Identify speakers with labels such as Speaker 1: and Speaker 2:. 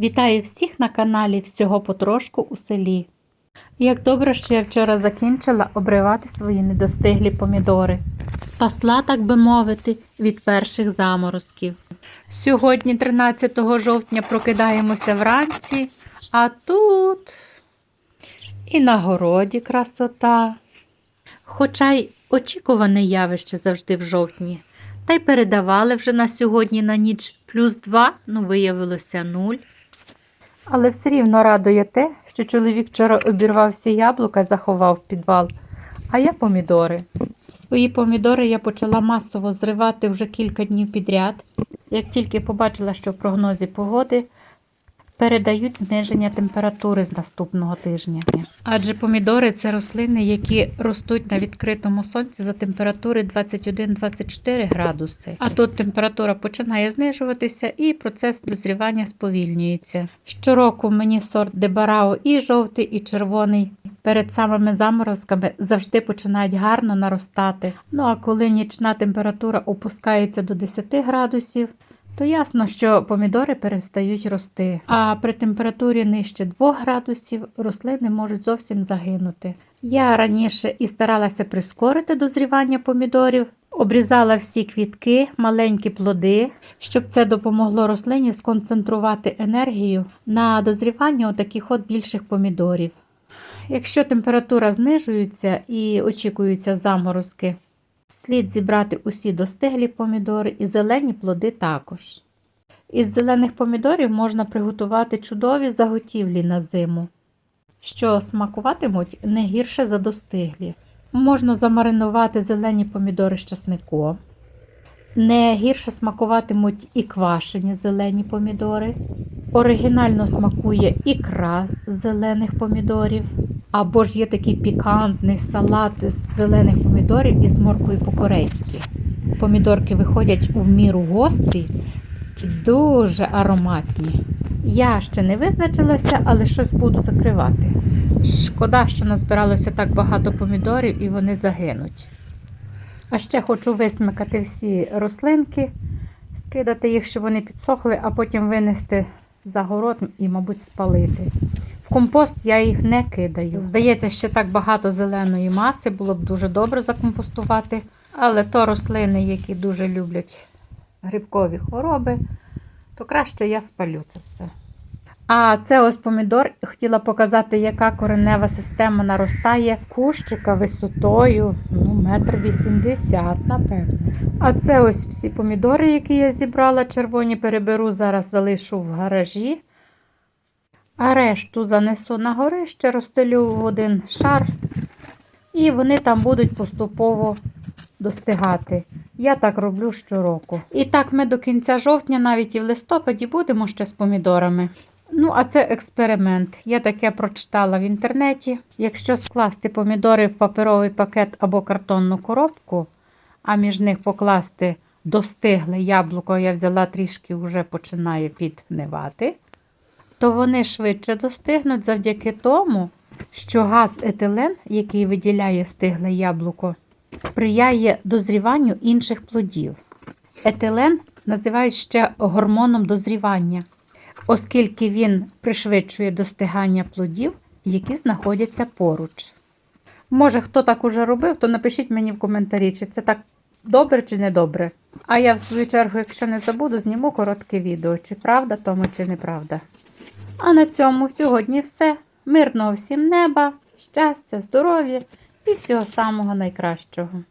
Speaker 1: Вітаю всіх на каналі Всього потрошку у селі. Як добре, що я вчора закінчила обривати свої недостиглі помідори. Спасла, так би мовити, від перших заморозків. Сьогодні, 13 жовтня, прокидаємося вранці, а тут і на городі красота. Хоча й очікуване явище завжди в жовтні. Та й передавали вже на сьогодні на ніч плюс 2, ну виявилося 0. Але все рівно радує те, що чоловік вчора обірвав всі яблука, заховав в підвал, а я помідори. Свої помідори я почала масово зривати вже кілька днів підряд. Як тільки побачила, що в прогнозі погоди передають зниження температури з наступного тижня. Адже помідори це рослини, які ростуть на відкритому сонці за температури 21-24 градуси. А тут температура починає знижуватися і процес дозрівання сповільнюється. Щороку мені сорт Дебарао і жовтий, і червоний. Перед самими заморозками завжди починають гарно наростати. Ну а коли нічна температура опускається до 10 градусів, то ясно, що помідори перестають рости. А при температурі нижче 2 градусів рослини можуть зовсім загинути. Я раніше і старалася прискорити дозрівання помідорів, обрізала всі квітки, маленькі плоди, щоб це допомогло рослині сконцентрувати енергію на дозрівання отаких от більших помідорів. Якщо температура знижується і очікуються заморозки, Слід зібрати усі достиглі помідори і зелені плоди також. Із зелених помідорів можна приготувати чудові заготівлі на зиму, що смакуватимуть не гірше за достиглі. Можна замаринувати зелені помідори з часником. Не гірше смакуватимуть і квашені зелені помідори. Оригінально смакує ікра з зелених помідорів. Або ж є такий пікантний салат з зелених помідорів із моркою по-корейськи. Помідорки виходять у вміру гострі і дуже ароматні. Я ще не визначилася, але щось буду закривати. Шкода, що назбиралося так багато помідорів і вони загинуть. А ще хочу висмикати всі рослинки, скидати їх, щоб вони підсохли, а потім винести за город і, мабуть, спалити. В компост я їх не кидаю. Здається, ще так багато зеленої маси було б дуже добре закомпостувати, але то рослини, які дуже люблять грибкові хвороби, то краще я спалю це все. А це ось помідор. Хотіла показати, яка коренева система наростає в кущика висотою ну, метр вісімдесят, напевно. А це ось всі помідори, які я зібрала, червоні переберу, зараз залишу в гаражі. А решту занесу на горище, розстелю в один шар, і вони там будуть поступово достигати. Я так роблю щороку. І так ми до кінця жовтня, навіть і в листопаді, будемо ще з помідорами. Ну, а це експеримент. Я таке прочитала в інтернеті. Якщо скласти помідори в паперовий пакет або картонну коробку, а між них покласти достигле яблуко, я взяла трішки вже починає підгнивати, то вони швидше достигнуть завдяки тому, що газ етилен, який виділяє стигле яблуко, сприяє дозріванню інших плодів. Етилен називають ще гормоном дозрівання оскільки він пришвидшує достигання плодів, які знаходяться поруч. Може, хто так уже робив, то напишіть мені в коментарі, чи це так добре чи не добре. А я, в свою чергу, якщо не забуду, зніму коротке відео, чи правда тому, чи неправда. А на цьому сьогодні все. Мирного всім неба, щастя, здоров'я і всього самого найкращого.